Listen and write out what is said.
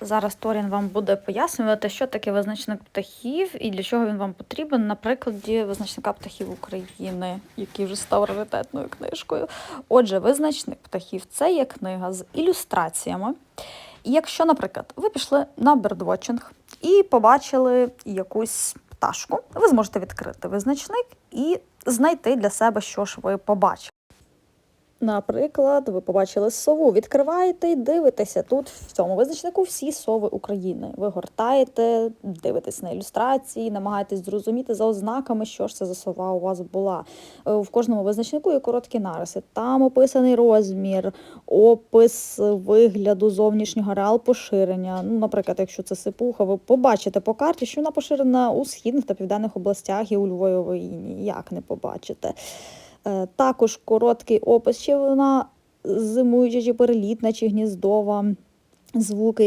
Зараз Торін вам буде пояснювати, що таке визначник птахів і для чого він вам потрібен на прикладі визначника птахів України, який вже став раритетною книжкою. Отже, визначник птахів це є книга з ілюстраціями. І якщо, наприклад, ви пішли на бердвотчинг і побачили якусь пташку, ви зможете відкрити визначник і знайти для себе, що ж ви побачили. Наприклад, ви побачили сову, відкриваєте і дивитеся тут в цьому визначнику всі сови України. Ви гортаєте, дивитесь на ілюстрації, намагаєтесь зрозуміти за ознаками, що ж це за сова у вас була. Е, В кожному визначнику є короткі нариси. Там описаний розмір, опис вигляду зовнішнього реал поширення. Ну, наприклад, якщо це сипуха, ви побачите по карті, що вона поширена у східних та південних областях і у Львові ніяк не побачите. Е, Також короткий опис, чи вона зимуюча, чи перелітна, чи гніздова, звуки,